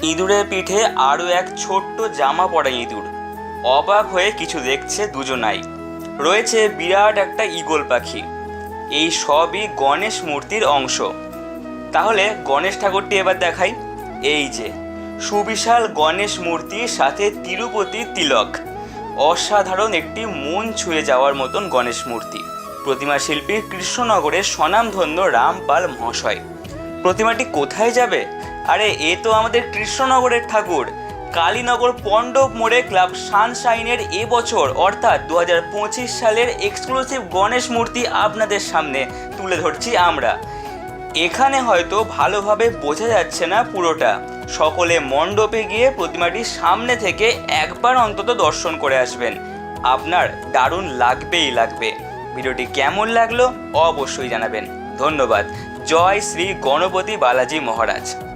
ইঁদুরের পিঠে আরও এক ছোট্ট জামা পড়া ইঁদুর। অবাক হয়ে কিছু দেখছে দুজনাই। রয়েছে বিরাট একটা ঈগল পাখি। এই সবই গণেশ মূর্তির অংশ। তাহলে গণেশ ঠাকুরটি এবার দেখাই। এই যে, সুবিশাল গণেশ মূর্তির সাথে তিরুপতি তিলক। অসাধারণ একটি মন ছুঁয়ে যাওয়ার মতন গণেশ মূর্তি। প্রতিমা শিল্পী কৃষ্ণনগরের স্বনামধন্য রামপাল মহাশয়। প্রতিমাটি কোথায় যাবে? আরে, এ তো আমাদের কৃষ্ণনগরের ঠাকুর। কালীনগর পণ্ডব মোড়ে ক্লাব সানশাইনের এবছর অর্থাৎ দু হাজার পঁচিশ সালের এক্সক্লুসিভ গণেশ মূর্তি আপনাদের সামনে তুলে ধরছি আমরা। এখানে হয়তো ভালোভাবে বোঝা যাচ্ছে না পুরোটা। সকলে মণ্ডপে গিয়ে প্রতিমাটির সামনে থেকে একবার অন্তত দর্শন করে আসবেন। আপনার দারুণ লাগবেই লাগবে। ভিডিওটি কেমন লাগল অবশ্যই জানাবেন। ধন্যবাদ। জয় শ্রী গণপতি বালাজি মহারাজ।